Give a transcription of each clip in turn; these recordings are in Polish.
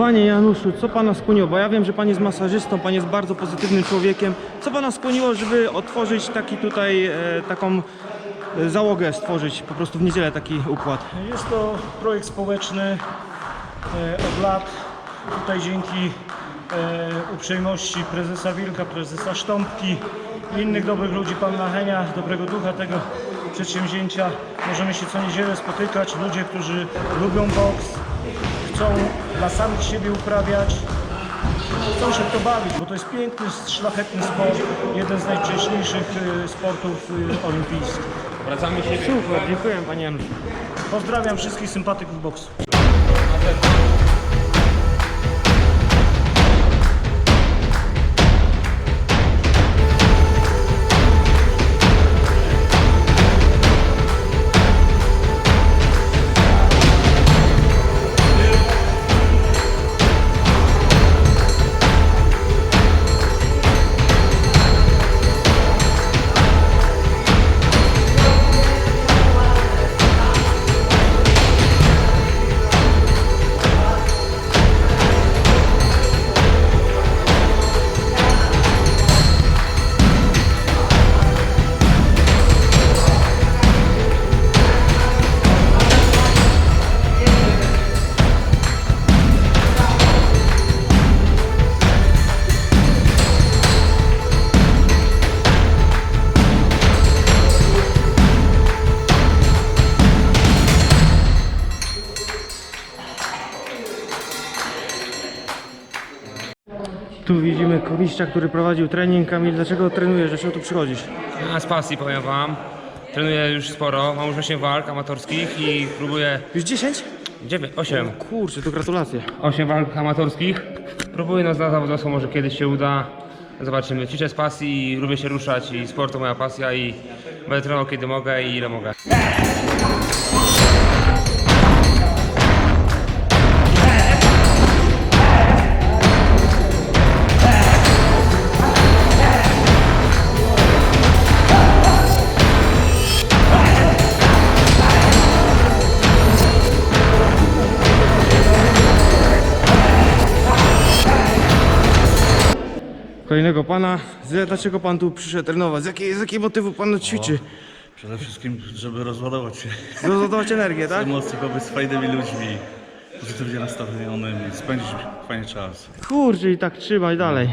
Panie Januszu, co Pana skłoniło? Bo ja wiem, że Pan jest masażystą, Pan jest bardzo pozytywnym człowiekiem. Co Pana skłoniło, żeby otworzyć taki tutaj, e, taką e, załogę stworzyć, po prostu w niedzielę taki układ? Jest to projekt społeczny e, od lat. Tutaj dzięki e, uprzejmości prezesa Wilka, prezesa Sztąpki i innych dobrych ludzi, pana Henia, dobrego ducha tego przedsięwzięcia, możemy się co niedzielę spotykać. Ludzie, którzy lubią boks, chcą dla samych siebie uprawiać, chcą się w to bawić, bo to jest piękny, szlachetny sport, jeden z najwcześniejszych e, sportów e, olimpijskich. Wracamy siebie. Super, dziękuję Panie Januszu. Pozdrawiam wszystkich sympatyków boksu. Tu widzimy komisarza, który prowadził trening. Kamil, dlaczego trenujesz? Dlaczego tu przychodzisz? A z pasji powiem wam. Trenuję już sporo, mam już 8 walk amatorskich i próbuję Już 10? 9, 8. Kurczę, to gratulacje. 8 walk amatorskich. Próbuję na zawodowstwo, może kiedyś się uda. Zobaczymy. Ćwiczę z pasji i lubię się ruszać i sport to moja pasja i będę trenował kiedy mogę i ile mogę. Kolejnego pana. Z- Dlaczego pan tu przyszedł trenować? Z jakiej, z jakiej motywu pan ćwiczy? Przede wszystkim, żeby rozładować się, Rozładować energię, tak? emocje, z fajnymi ludźmi, pozytywnie nastawionym i spędzić fajny czas. Kurczę, i tak trzymaj dalej.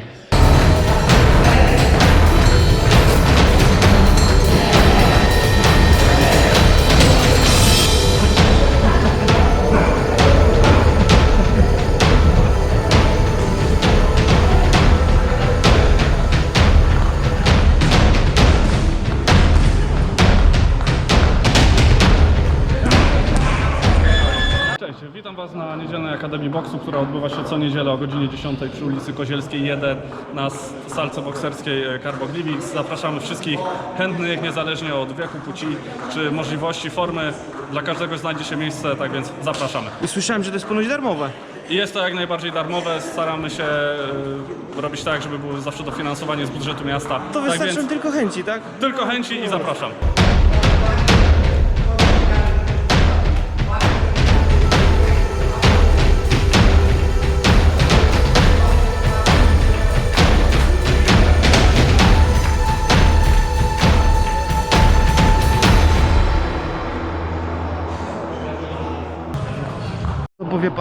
Was na Niedzielnej Akademii Boksu, która odbywa się co niedzielę o godzinie 10 przy ulicy Kozielskiej 1 na salce bokserskiej e, Carbogliwix. Zapraszamy wszystkich chętnych, niezależnie od wieku, płci czy możliwości, formy. Dla każdego znajdzie się miejsce, tak więc zapraszamy. I słyszałem, że to jest ponoć darmowe. I jest to jak najbardziej darmowe, staramy się e, robić tak, żeby było zawsze dofinansowanie z budżetu miasta. To tak wystarczą więc tylko chęci, tak? tylko chęci i zapraszam.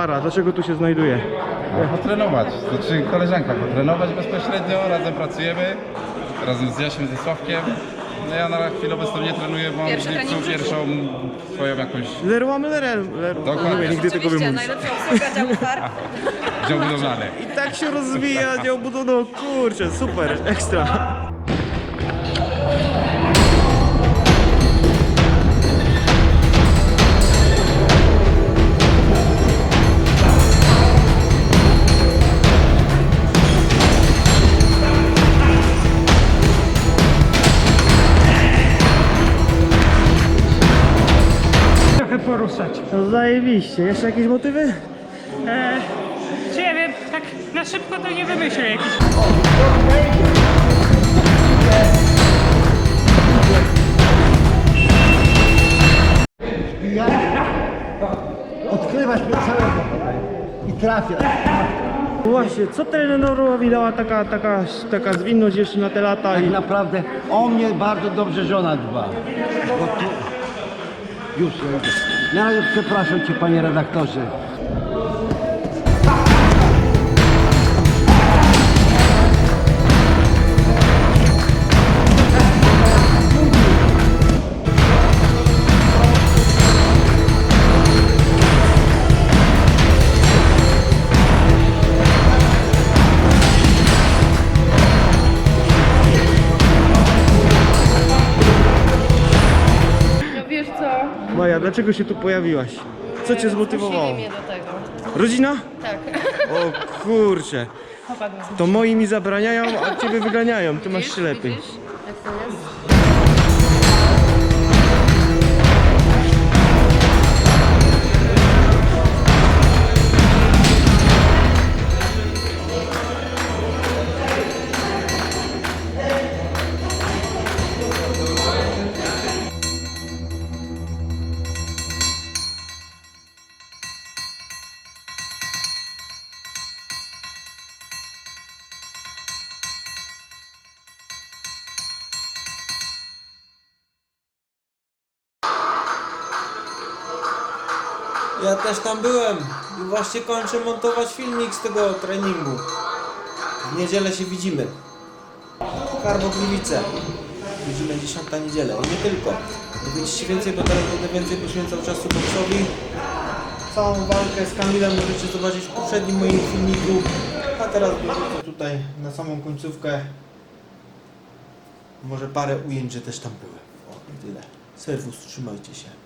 Para, dlaczego tu się znajduje? Potrenować, znaczy koleżanka potrenować bezpośrednio, razem pracujemy, razem z Jasiem, ze Sławkiem. No ja na chwilę obecną nie trenuję, bo mam Pierwszy w lipcu trening w życiu. pierwszą swoją jakąś Leroy Merlin. Dokładnie. Nie nigdy tego Oczywiście, wymówić. najlepsza działu farb. dział budowlany. I tak się rozwija dział budowy. No kurczę, super, ekstra. Zajebiście. Jeszcze jakieś motywy? E, czy ja wiem, tak na szybko to nie wymyślę jakiś. odkrywać mnie całego. I trafia. Właśnie, co trenerowi dała taka, taka, taka zwinność jeszcze na te lata Tak i naprawdę o mnie bardzo dobrze żona dba. Bo tu... Już, ja idę. Na przepraszam Cię Panie redaktorze. Maja, dlaczego się tu pojawiłaś? Co cię zmotywowało? Zmusili mnie do tego. Rodzina? Tak. O kurczę. Chłopak mnie To moi mi zabraniają, a ciebie wyganiają. Ty masz się lepiej. Widzisz, jak to jest? Ja też tam byłem i właśnie kończę montować filmik z tego treningu. W niedzielę się widzimy. Karbo Gliwice. Widzimy 10 niedzielę i nie tylko. Dowiecie się więcej, bo teraz będę więcej poświęcał czasu boksowi. Całą walkę z Kamilem możecie zobaczyć w poprzednim moim filmiku. A teraz wrócę tutaj na samą końcówkę. Może parę ujęć, że też tam byłem. O, tyle. Serwus, trzymajcie się.